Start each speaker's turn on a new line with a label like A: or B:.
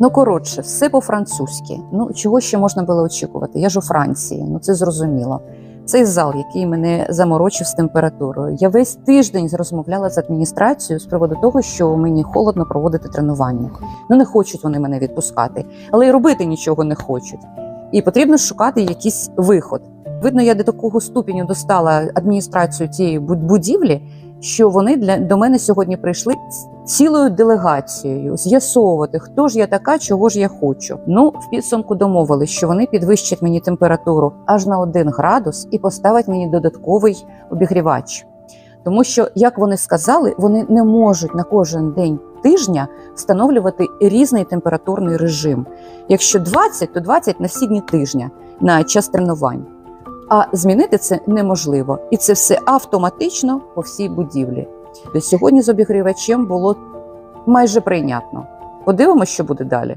A: Ну, коротше, все по-французьки. Ну, чого ще можна було очікувати? Я ж у Франції, ну це зрозуміло. Цей зал, який мене заморочив з температурою. Я весь тиждень розмовляла з адміністрацією з приводу того, що мені холодно проводити тренування. Ну не хочуть вони мене відпускати, але й робити нічого не хочуть. І потрібно шукати якийсь виход. Видно, я до такого ступеню достала адміністрацію цієї буд- будівлі, що вони для до мене сьогодні прийшли цілою делегацією з'ясовувати, хто ж я така, чого ж я хочу. Ну, в підсумку домовились, що вони підвищать мені температуру аж на 1 градус і поставять мені додатковий обігрівач. Тому що, як вони сказали, вони не можуть на кожен день тижня встановлювати різний температурний режим. Якщо 20, то 20 на всі дні тижня на час тренувань. А змінити це неможливо, і це все автоматично по всій будівлі. Сьогодні з обігрівачем було майже прийнятно. Подивимося, що буде далі.